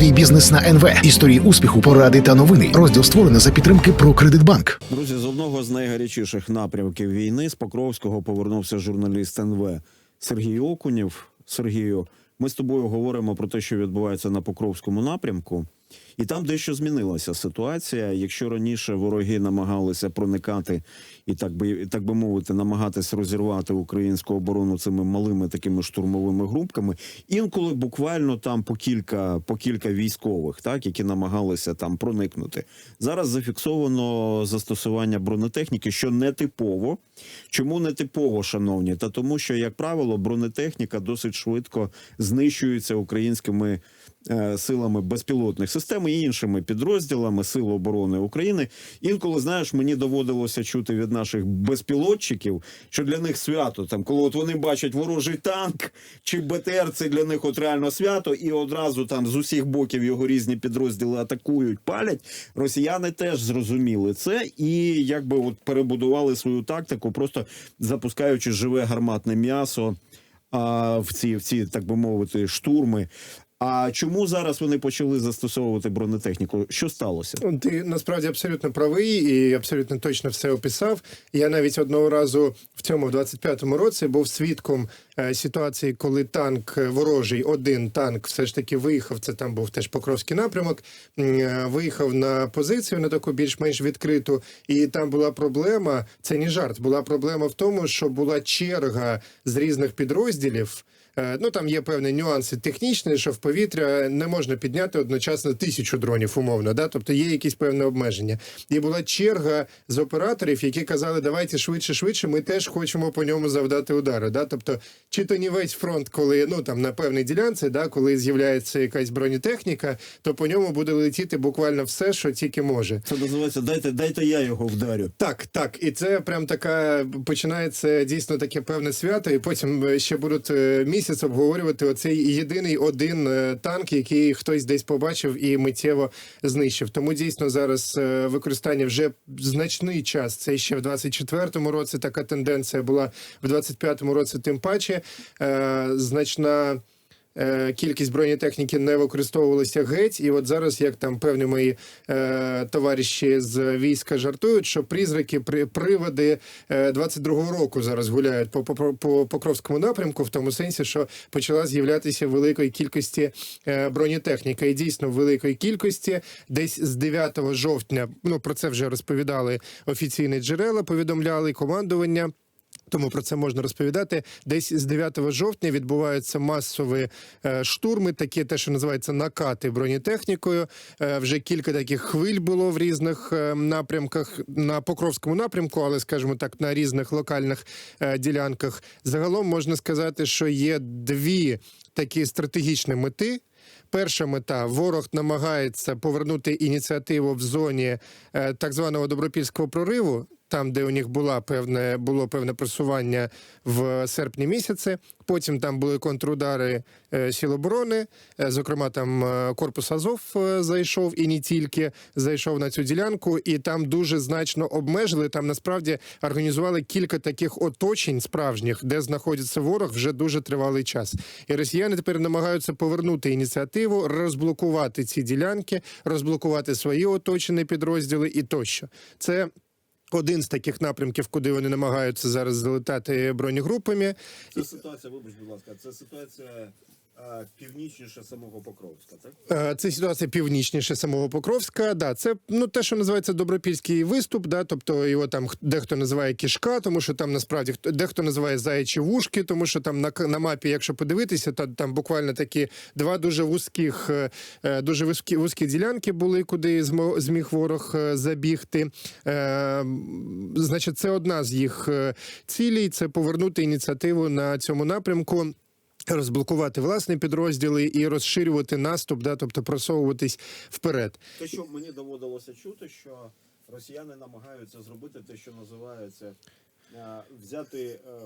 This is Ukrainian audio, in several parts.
Свій бізнес на НВ. Історії успіху, поради та новини. Розділ створений за підтримки про Кредитбанк. Друзі, з одного з найгарячіших напрямків війни з Покровського повернувся журналіст НВ Сергій Окунєв. Сергію, ми з тобою говоримо про те, що відбувається на Покровському напрямку, і там дещо змінилася ситуація. Якщо раніше вороги намагалися проникати і так би так би мовити, намагатись розірвати українську оборону цими малими такими штурмовими групками, інколи буквально там по кілька по кілька військових, так які намагалися там проникнути. Зараз зафіксовано застосування бронетехніки, що не типово. Чому не типово, шановні? Та тому, що як правило, бронетехніка досить швидко знищується українськими е, силами безпілотних систем і іншими підрозділами Сил оборони України. Інколи знаєш, мені доводилося чути від наших безпілотчиків, що для них свято там, коли от вони бачать ворожий танк чи БТР, це для них от реально свято, і одразу там з усіх боків його різні підрозділи атакують, палять. Росіяни теж зрозуміли це і якби от перебудували свою тактику, просто запускаючи живе гарматне м'ясо а, в ці, в ці, так би мовити, штурми. А чому зараз вони почали застосовувати бронетехніку? Що сталося? Ну, Ти насправді абсолютно правий і абсолютно точно все описав. Я навіть одного разу в цьому в 25-му році був свідком е, ситуації, коли танк е, ворожий, один танк, все ж таки виїхав. Це там був теж Покровський напрямок. е, Виїхав на позицію на таку більш-менш відкриту, і там була проблема. Це не жарт. Була проблема в тому, що була черга з різних підрозділів. Е, Ну там є певні нюанси технічні, що в повітря не можна підняти одночасно тисячу дронів, умовно. Да? Тобто є якісь певні обмеження. І була черга з операторів, які казали, давайте швидше, швидше. Ми теж хочемо по ньому завдати удари. Да? Тобто, чи то не весь фронт, коли ну там на певній ділянці, да, коли з'являється якась бронетехніка, то по ньому буде летіти буквально все, що тільки може. Це називається дайте, дайте я його вдарю. Так, так, і це прям така починається дійсно таке певне свято, і потім е, ще будуть е, місяць обговорювати оцей єдиний один е, танк, який хтось десь побачив і миттєво знищив. Тому дійсно зараз е, використання вже значний час. Це ще в 24-му році така тенденція була в 25-му році, тим паче е, значна. Е, Кількість бронетехніки не використовувалася геть, і от зараз, як там певні мої е, товариші з війська жартують, що призраки, при, приводи е, 22-го року зараз гуляють по, по, по Покровському напрямку, в тому сенсі, що почала з'являтися великої кількості е, бронетехніки. І дійсно великої кількості, десь з 9 жовтня, ну про це вже розповідали офіційні джерела, повідомляли командування. Тому про це можна розповідати. Десь з 9 жовтня відбуваються масові е, штурми, такі те, що називається накати бронетехнікою. Е, вже кілька таких хвиль було в різних е, напрямках на Покровському напрямку, але скажімо так, на різних локальних ділянках. Загалом можна сказати, що є дві такі стратегічні мети. Перша мета ворог намагається повернути ініціативу в зоні так званого добропільського прориву, там, де у них була певне було певне просування в серпні місяці. Потім там були контрудари е, сіл оборони. Е, зокрема, там е, корпус Азов зайшов і не тільки зайшов на цю ділянку, і там дуже значно обмежили. Там насправді організували кілька таких оточень справжніх, де знаходиться ворог вже дуже тривалий час. І росіяни тепер намагаються повернути ініціативу, розблокувати ці ділянки, розблокувати свої оточені підрозділи і тощо. Це один з таких напрямків, куди вони намагаються зараз залетати бронегрупами. Це ситуація, вибач, будь ласка, це ситуація північніше самого Покровська, так? Е, Це ситуація північніше самого Покровська. Да, це ну те, що називається добропільський виступ. Да, тобто його там дехто називає кішка, тому що там насправді хто- дехто називає заячі вушки, тому що там на, на мапі, якщо подивитися, то там буквально такі два дуже вузьких, е, е, дуже вузькі, вузькі ділянки були, куди зміг ворог забігти. Значить, це одна з їх цілей це повернути ініціативу на цьому напрямку. Розблокувати власні підрозділи і розширювати наступ, да, тобто просовуватись вперед. Те, що мені доводилося чути, що росіяни намагаються зробити те, що називається взяти е,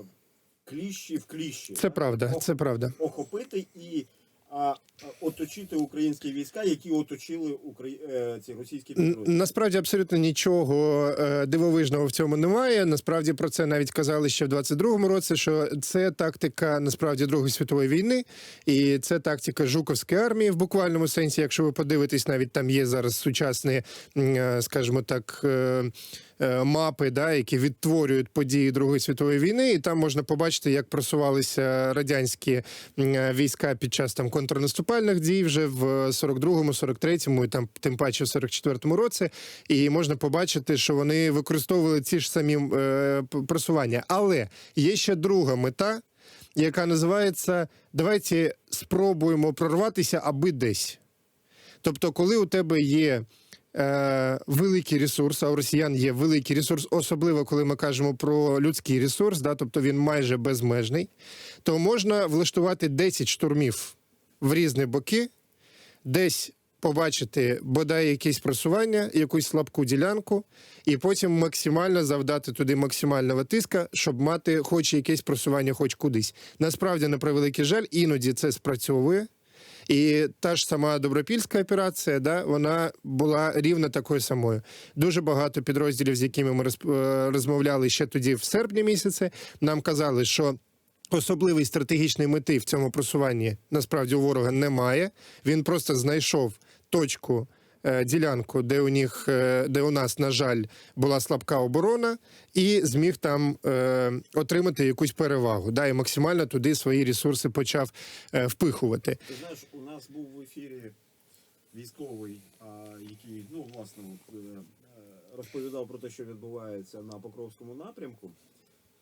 кліщі в кліщі. Це так? правда, Ох- це правда. охопити і а оточити українські війська, які оточили Украї... е, ці російські підрозділи. Насправді абсолютно нічого е, дивовижного в цьому немає. Насправді про це навіть казали ще в 22-му році, що це тактика насправді Другої світової війни, і це тактика Жуковської армії в буквальному сенсі. Якщо ви подивитесь, навіть там є зараз сучасні, е, скажімо так. Е, Мапи, да, які відтворюють події Другої світової війни, і там можна побачити, як просувалися радянські е, війська під час там контрнаступальних дій вже в 42-му, 43-му і там тим паче в 44-му році. І можна побачити, що вони використовували ці ж самі е, просування. Але є ще друга мета, яка називається Давайте спробуємо прорватися аби десь. Тобто, коли у тебе є е, великий ресурс, а у росіян є великий ресурс, особливо коли ми кажемо про людський ресурс, да, тобто він майже безмежний, то можна влаштувати 10 штурмів в різні боки, десь побачити бодай якесь просування, якусь слабку ділянку, і потім максимально завдати туди максимального тиска, щоб мати хоч якесь просування, хоч кудись. Насправді, на превеликий жаль, іноді це спрацьовує. І та ж сама добропільська операція, да, вона була рівно такою самою. Дуже багато підрозділів, з якими ми е, розмовляли ще тоді, в серпні місяці, нам казали, що. Особливої стратегічної мети в цьому просуванні насправді у ворога немає. Він просто знайшов точку, е, ділянку, де у них, е, де у нас, на жаль, була слабка оборона, і зміг там е, отримати якусь перевагу. Да, і максимально туди свої ресурси почав впихувати. Ти знаєш, нас був в ефірі військовий, який ну власне е, розповідав про те, що відбувається на Покровському напрямку.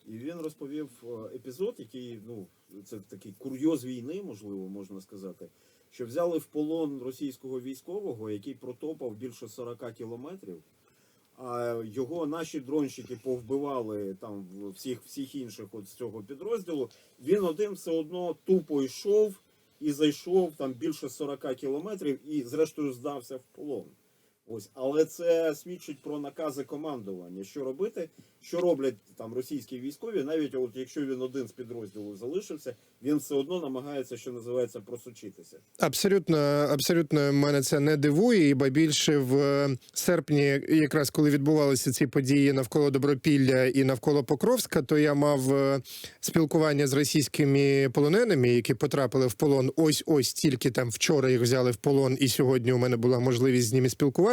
І він розповів е, епізод, який ну це такий курйоз війни, можливо, можна сказати, що взяли в полон російського військового, який протопав більше 40 кілометрів. А його наші дронщики повбивали там всіх всіх інших от з цього підрозділу. Він один все одно тупо йшов і зайшов там більше 40 кілометрів і зрештою здався в полон. Ось, але це свідчить про накази командування. Що робити, що роблять там російські військові, навіть от якщо він один з підрозділу залишився, він все одно намагається, що називається, просочитися. Абсолютно, абсолютно мене це не дивує, і ба більше в е, серпні, якраз коли відбувалися ці події навколо Добропілля і навколо Покровська, то я мав е, спілкування з російськими полоненими, які потрапили в полон. Ось ось тільки там вчора їх взяли в полон, і сьогодні у мене була можливість з ними спілкуватися.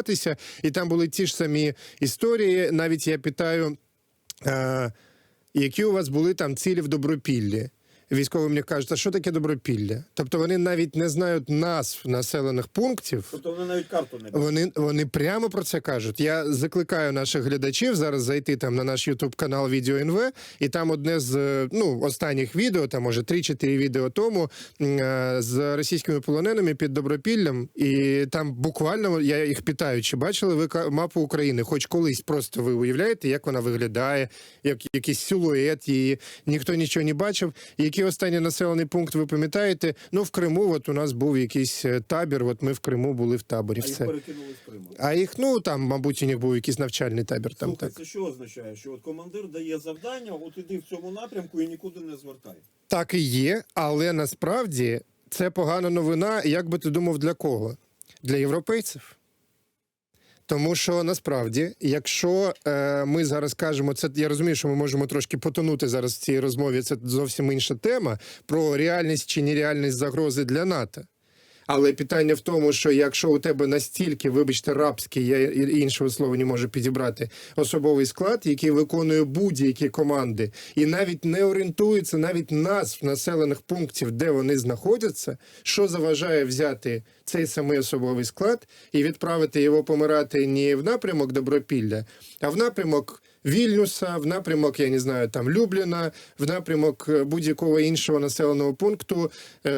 І там були ті ж самі історії. Навіть я питаю. Е, які у вас були там цілі в Добропіллі? Військові мені кажуть, а що таке Добропілля? Тобто вони навіть не знають назв населених пунктів. Тобто вони навіть карту не бачать. Вони, вони прямо про це кажуть. Я закликаю наших глядачів зараз зайти там на наш Ютуб канал Відео НВ, і там одне з е, ну останніх відео, там може 3-4 відео тому е, з російськими полоненими під Добропіллям. І там буквально я їх питаю, чи бачили ви мапу України? Хоч колись просто ви уявляєте, як вона виглядає, як якийсь силует її, ніхто нічого не бачив. Який останній населений пункт ви пам'ятаєте? Ну в Криму, от у нас був якийсь е, табір. От ми в Криму були в таборі. А їх Все. перекинули з Криму. А їх, ну там, мабуть, у них був якийсь навчальний табір. Там Слухай, так. це що означає? Що от командир дає завдання, от іди в цьому напрямку і нікуди не звертай. так і є, але насправді це погана новина. Як би ти думав, для кого? Для європейців. Тому що насправді, якщо е, ми зараз кажемо, це я розумію, що ми можемо трошки потонути зараз в цій розмові. Це зовсім інша тема про реальність чи нереальність загрози для НАТО. Але питання в тому, що якщо у тебе настільки, вибачте, рабський, я іншого слова не можу підібрати, особовий склад, який виконує будь-які команди, і навіть не орієнтується навіть назв населених пунктів, де вони знаходяться, що заважає взяти цей самий особовий склад і відправити його помирати не в напрямок Добропілля, а в напрямок. Вільнюса, в напрямок, я не знаю, там Любліна, в напрямок е, будь-якого іншого населеного пункту е,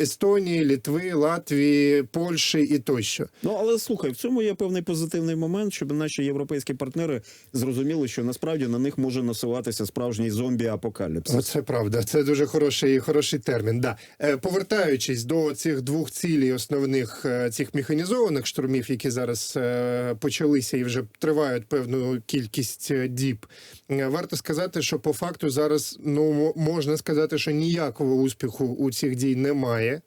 Естонії, Літви, Латвії, Польщі і тощо. Ну але слухай, в цьому є певний позитивний момент, щоб наші європейські партнери зрозуміли, що насправді на них може насуватися справжній зомбі-апокаліпсис. Оце правда. Це дуже хороший, хороший термін. Да. Е, повертаючись до цих двох цілей основних е, цих механізованих штурмів, які зараз е, почалися і вже тривають певну кількість діб. е, Варто сказати, що по факту зараз ну можна сказати, що ніякого успіху у цих дій немає.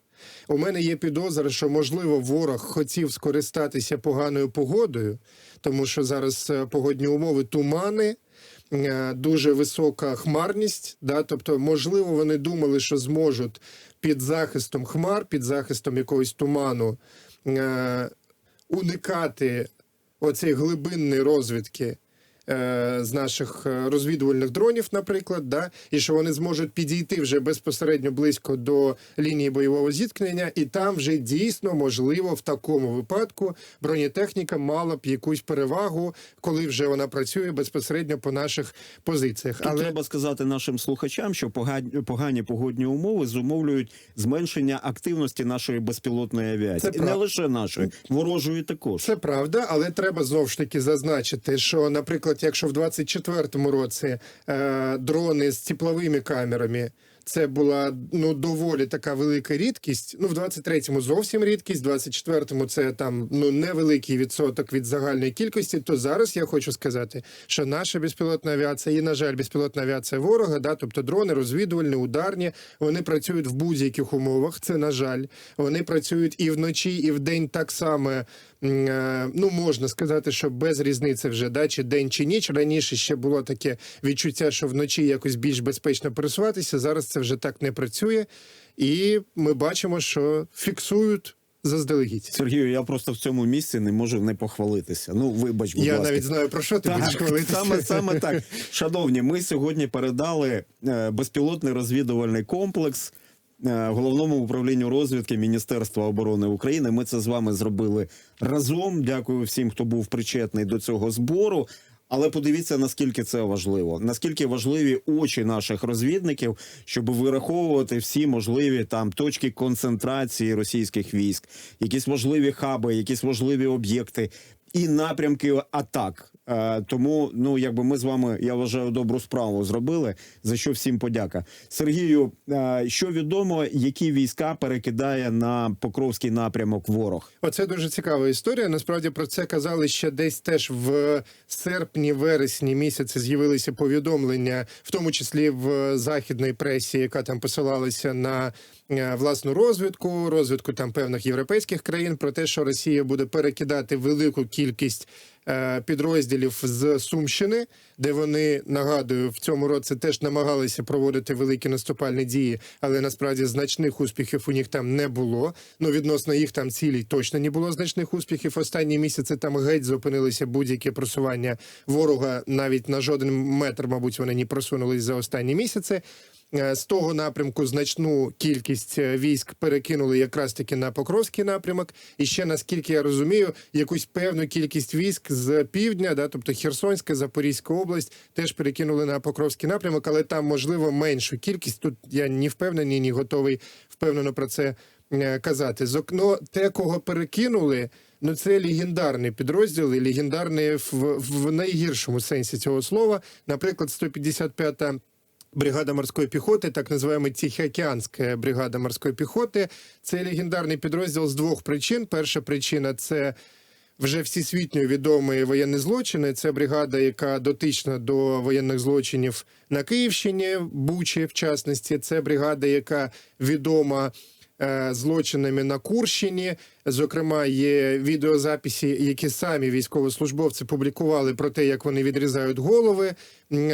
У мене є підозра, що можливо ворог хотів скористатися поганою погодою, тому що зараз е, погодні умови тумани. е, Дуже висока хмарність, да, тобто, можливо, вони думали, що зможуть під захистом хмар, під захистом якогось туману е, уникати оцієї глибинної розвідки з наших е, розвідувальних дронів, наприклад, да, і що вони зможуть підійти вже безпосередньо близько до лінії бойового зіткнення, і там вже дійсно можливо в такому випадку бронетехніка мала б якусь перевагу, коли вже вона працює безпосередньо по наших позиціях. Тут Але треба сказати нашим слухачам, що погані, погані погодні умови зумовлюють зменшення активності нашої безпілотної авіації. Це не лише нашої, ворожої також. Це правда, але треба знову ж таки зазначити, що, наприклад, якщо в 24-му році е, дрони з тепловими камерами. Це була ну доволі така велика рідкість. Ну в 23-му зовсім рідкість, в 24-му це там ну невеликий відсоток від загальної кількості. То зараз я хочу сказати, що наша безпілотна авіація і, на жаль, безпілотна авіація ворога, да, тобто дрони розвідувальні, ударні, вони працюють в будь-яких умовах. Це на жаль, вони працюють і вночі, і вдень так само. Е, Ну, можна сказати, що без різниці вже да, чи день чи ніч. Раніше ще було таке відчуття, що вночі якось більш безпечно пересуватися. Зараз це вже так не працює, і ми бачимо, що фіксують заздалегідь. Сергію, я просто в цьому місці не можу не похвалитися. Ну, вибач, будь Я ласка. навіть знаю про що ти будеш Так, говорити. саме, саме так. Шановні, ми сьогодні передали е, безпілотний розвідувальний комплекс е, головному управлінню розвідки Міністерства оборони України. Ми це з вами зробили разом. Дякую всім, хто був причетний до цього збору. Але подивіться, наскільки це важливо, наскільки важливі очі наших розвідників, щоб вираховувати всі можливі там точки концентрації російських військ, якісь можливі хаби, якісь можливі об'єкти і напрямки атак. Е, тому, ну якби ми з вами, я вважаю, добру справу зробили. За що всім подяка. Сергію, е, що відомо, які війська перекидає на Покровський напрямок ворог? Оце дуже цікава історія. Насправді про це казали ще десь теж в серпні-вересні місяці з'явилися повідомлення, в тому числі в західній пресі, яка там посилалася на е, власну розвідку, розвідку там певних європейських країн, про те, що Росія буде перекидати велику кількість. Е, Підрозділів з Сумщини, де вони нагадую в цьому році теж намагалися проводити великі наступальні дії, але насправді значних успіхів у них там не було. Ну відносно їх там цілей точно не було значних успіхів. Останні місяці там геть зупинилися будь-яке просування ворога. Навіть на жоден метр, мабуть, вони не просунулись за останні місяці. Е, З того напрямку значну кількість е, військ перекинули якраз таки на Покровський напрямок. І ще наскільки я розумію, якусь певну кількість військ з півдня, да, тобто Херсонська, Запорізька область, теж перекинули на Покровський напрямок, але там можливо меншу кількість. Тут я ні впевнений, ні готовий впевнено про це е, казати. Зокно те, кого перекинули. Ну, це легендарні підрозділи, легендарні в, в найгіршому сенсі цього слова. Наприклад, 155-та Бригада морської піхоти, так називаємо Тихоокеанська бригада морської піхоти. Це легендарний підрозділ з двох причин. Перша причина це вже всесвітньо відомі воєнні злочини. Це бригада, яка дотична до воєнних злочинів на Київщині, Бучі, в частності. Це бригада, яка відома. Е, Злочинами на Курщині, зокрема, є відеозаписи, які самі військовослужбовці публікували про те, як вони відрізають голови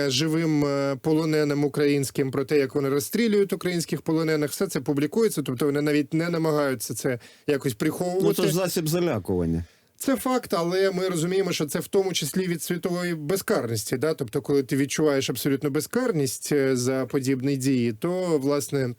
живим е, полоненим українським, про те, як вони розстрілюють українських полонених. Все це публікується, тобто вони навіть не намагаються це якось Ну приховувати. це ж засіб залякування. Це факт, але ми розуміємо, що це в тому числі від світової безкарності. Да? Тобто, коли ти відчуваєш абсолютну безкарність е, за подібні дії, то власне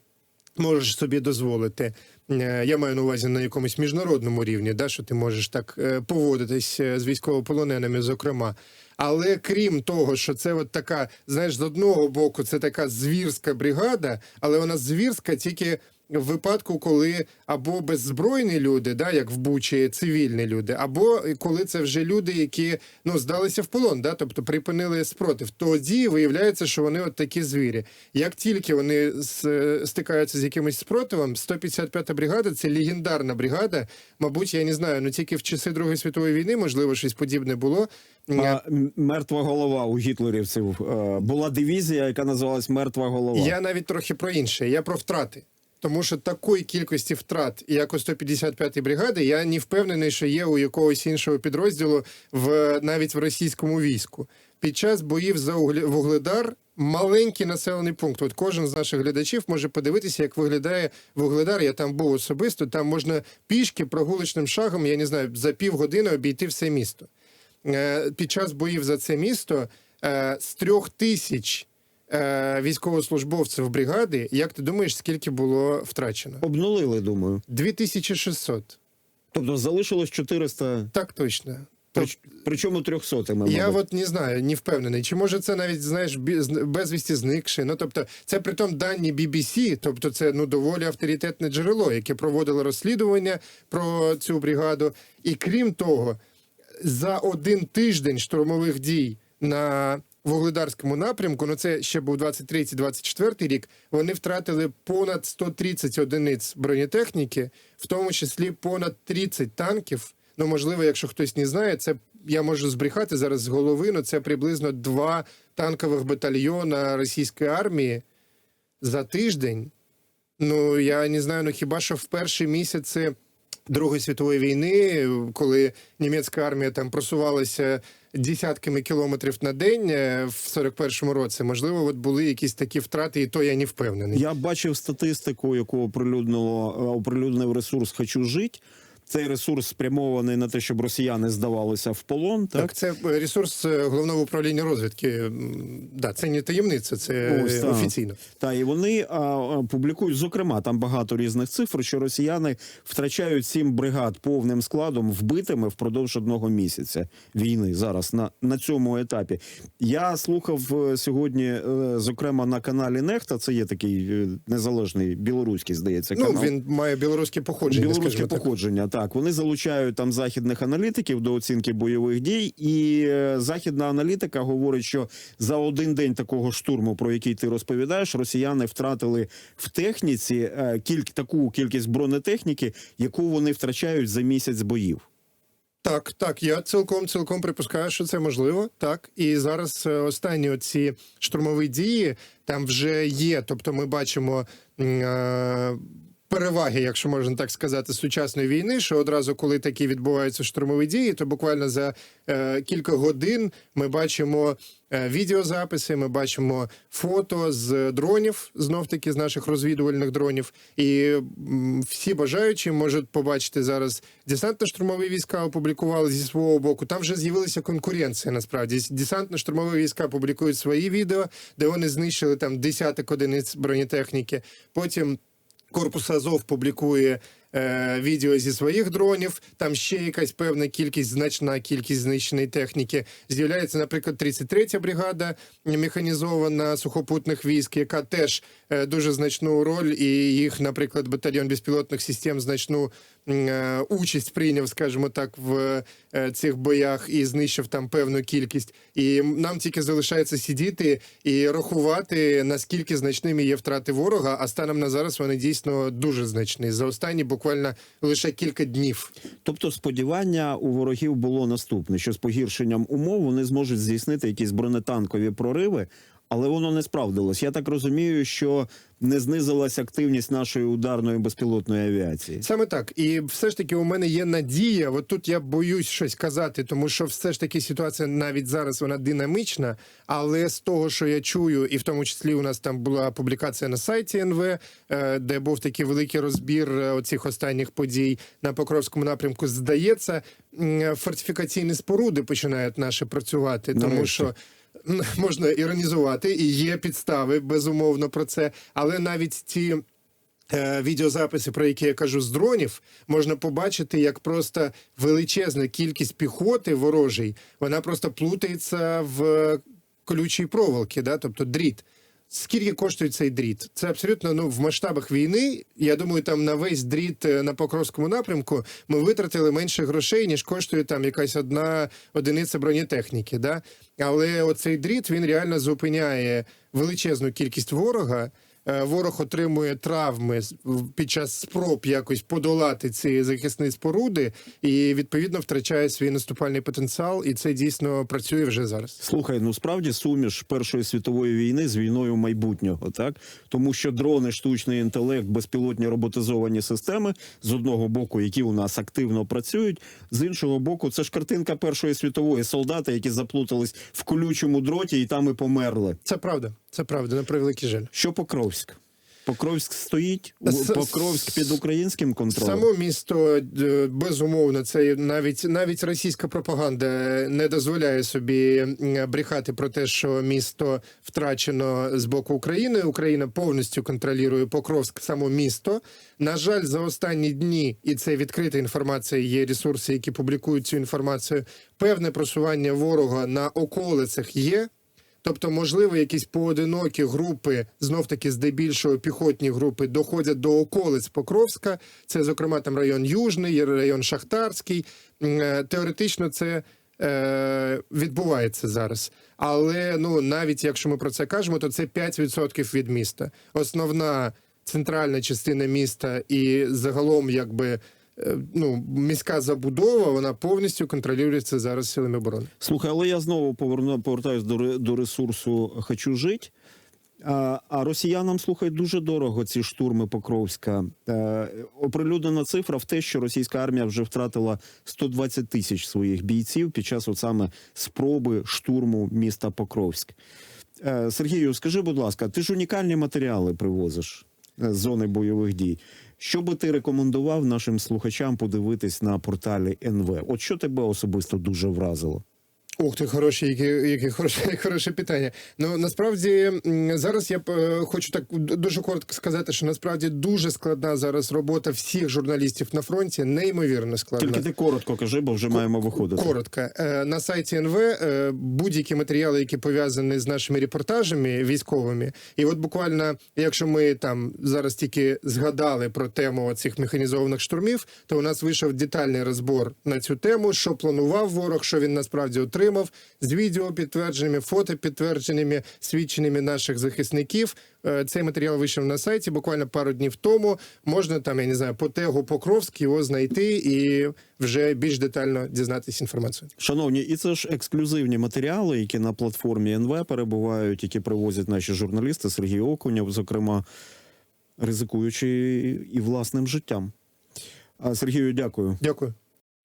можеш собі дозволити. е, Я маю на увазі на якомусь міжнародному рівні, да, що ти можеш так е, поводитись е, з військовополоненими, зокрема. Але крім того, що це от така, знаєш, з одного боку, це така звірська бригада, але вона звірська тільки в випадку, коли або беззбройні люди, да, як в Бучі, цивільні люди, або коли це вже люди, які ну здалися в полон, да, тобто припинили спротив, тоді виявляється, що вони от такі звірі. Як тільки вони стикаються з якимось спротивом, 155-та бригада це легендарна бригада. Мабуть, я не знаю, ну тільки в часи Другої світової війни, можливо, щось подібне було. А, мертва голова у гітлерівців е, була дивізія, яка називалась Мертва голова. Я навіть трохи про інше. Я про втрати. Тому що такої кількості втрат, як у 155-й бригади, я не впевнений, що є у якогось іншого підрозділу в навіть в російському війську. Під час боїв за Вугледар маленький населений пункт. От кожен з наших глядачів може подивитися, як виглядає Вугледар. Я там був особисто. Там можна пішки прогулочним шагом, я не знаю, за півгодини обійти все місто. Е, Під час боїв за це місто е, з трьох тисяч е, військовослужбовців бригади, як ти думаєш, скільки було втрачено? Обнулили, думаю. 2600. Тобто залишилось 400, Так точно. прич- причому 300 Я от не знаю, не впевнений. Чи може це навіть знаєш безвісті зникши? Ну тобто, це притом дані BBC, тобто це ну доволі авторитетне джерело, яке проводило розслідування про цю бригаду. І крім того, за один тиждень штурмових дій на Вугледарському напрямку, ну це ще був 23-24 рік. Вони втратили понад 130 одиниць бронетехніки, в тому числі понад 30 танків. Ну, можливо, якщо хтось не знає, це я можу збрехати зараз з голови. Ну це приблизно два танкових батальйона російської армії за тиждень. Ну я не знаю, ну хіба що в перші місяці Другої світової війни, коли німецька армія там просувалася десятками кілометрів на день е, в 41-му році, можливо, от були якісь такі втрати, і то я не впевнений. Я бачив статистику, яку оприлюднило е, оприлюднив ресурс Хочу жить. Цей ресурс спрямований на те, щоб росіяни здавалися в полон. Так, Так, це ресурс е, головного управління розвідки. Да, це не таємниця, це Ось, е, так. офіційно. Та і вони а, а, публікують, зокрема, там багато різних цифр, що росіяни втрачають сім бригад повним складом вбитими впродовж одного місяця війни зараз на, на цьому етапі. Я слухав е, сьогодні, е, зокрема, на каналі Нехта. Це є такий е, незалежний білоруський, здається, Ну він має білоруське походження. Білоруське походження, так. Вони залучають там західних аналітиків до оцінки бойових дій, і е, західна аналітика говорить, що за один день такого штурму, про який ти розповідаєш, росіяни втратили в техніці е, кільк, таку кількість бронетехніки, яку вони втрачають за місяць боїв. Так, так, я цілком цілком припускаю, що це можливо. Так, і зараз е, останні оці штурмові дії там вже є. Тобто, ми бачимо. е, Переваги, якщо можна так сказати, сучасної війни, що одразу, коли такі відбуваються штурмові дії, то буквально за е, кілька годин ми бачимо е, відеозаписи, ми бачимо фото з дронів, знов таки з наших розвідувальних дронів. І м, всі бажаючі можуть побачити зараз десантно-штурмові війська опублікували зі свого боку. Там вже з'явилася конкуренція. Насправді десантно-штурмові війська публікують свої відео, де вони знищили там десяток одиниць бронетехніки. Потім Корпус Азов публікує е, відео зі своїх дронів. Там ще якась певна кількість, значна кількість знищеної техніки. З'являється, наприклад, 33-я бригада механізована сухопутних військ, яка теж дуже значну роль, і їх, наприклад, батальйон безпілотних систем значну е, участь прийняв, скажімо так, в е, цих боях і знищив там певну кількість. І нам тільки залишається сидіти і рахувати, наскільки значними є втрати ворога. А станом на зараз вони дійсно дуже значні. За останні буквально лише кілька днів. Тобто, сподівання у ворогів було наступне: що з погіршенням умов вони зможуть здійснити якісь бронетанкові прориви. Але воно не справдилось. Я так розумію, що не знизилась активність нашої ударної безпілотної авіації. Саме так, і все ж таки у мене є надія. От тут я боюсь щось казати, тому що все ж таки ситуація навіть зараз вона динамічна. Але з того, що я чую, і в тому числі у нас там була публікація на сайті НВ, е, де був такий великий розбір е, оцих останніх подій на Покровському напрямку. Здається, фортифікаційні споруди починають наші працювати, тому що. Можна іронізувати, і є підстави безумовно про це, але навіть ті е, відеозаписи, про які я кажу з дронів, можна побачити, як просто величезна кількість піхоти ворожій, вона просто плутається в колючій проволоки, да? тобто дріт. Скільки коштує цей дріт? Це абсолютно ну в масштабах війни. Я думаю, там на весь дріт е, на Покровському напрямку ми витратили менше грошей, ніж коштує там якась одна одиниця бронетехніки. Да? Але оцей дріт він реально зупиняє величезну кількість ворога. Е, ворог отримує травми під час спроб якось подолати ці захисні споруди, і відповідно втрачає свій наступальний потенціал, і це дійсно працює вже зараз. Слухай, ну справді суміш Першої світової війни з війною майбутнього, так тому що дрони, штучний інтелект, безпілотні роботизовані системи з одного боку, які у нас активно працюють, з іншого боку, це ж картинка Першої світової солдати, які заплутались в колючому дроті і там і померли. Це правда, це правда, на превеликий жаль. Що Покровськ? Покровськ стоїть, С- Покровськ під українським контролем. Само місто е, безумовно, це навіть навіть російська пропаганда не дозволяє собі брехати про те, що місто втрачено з боку України. Україна повністю контролює Покровськ, само місто. На жаль, за останні дні, і це відкрита інформація. Є ресурси, які публікують цю інформацію. Певне просування ворога на околицях є. Тобто, можливо, якісь поодинокі групи, знов таки здебільшого піхотні групи, доходять до околиць Покровська. Це, зокрема, там район Южний, район Шахтарський. Е, Теоретично це е, відбувається зараз. Але ну навіть якщо ми про це кажемо, то це 5% від міста. Основна центральна частина міста і загалом, якби. Е, Ну, міська забудова вона повністю контролюється зараз силами оборони. Слухай, але я знову поверну повертаюсь до, до ресурсу Хочу жить. А, а росіянам слухай дуже дорого ці штурми Покровська. Е, оприлюднена цифра в те, що російська армія вже втратила 120 тисяч своїх бійців під час от саме спроби штурму міста Покровськ. Е, Сергію, скажи, будь ласка, ти ж унікальні матеріали привозиш е, з зони бойових дій. Що би ти рекомендував нашим слухачам подивитись на порталі НВ? От що тебе особисто дуже вразило? Ух ти, хороше, яке, яке хороше, хороше питання. Ну насправді зараз я е, хочу так дуже коротко сказати, що насправді дуже складна зараз робота всіх журналістів на фронті, неймовірно складна. Тільки ти коротко кажи, бо вже маємо виходити. Коротко. Е, На сайті НВ е, будь-які матеріали, які пов'язані з нашими репортажами військовими. І от буквально, якщо ми там зараз тільки згадали про тему цих механізованих штурмів, то у нас вийшов детальний розбор на цю тему, що планував ворог, що він насправді отримав, з відео підтвердженнями, фото підтвердженнями, свідченнями наших захисників. Е, Цей матеріал вийшов на сайті буквально пару днів тому. Можна там, я не знаю, по тегу Покровськ його знайти і вже більш детально дізнатися інформацію. Шановні, і це ж ексклюзивні матеріали, які на платформі НВ перебувають, які привозять наші журналісти Сергій Окунєв, зокрема, ризикуючи і власним життям. Сергію, дякую. Дякую.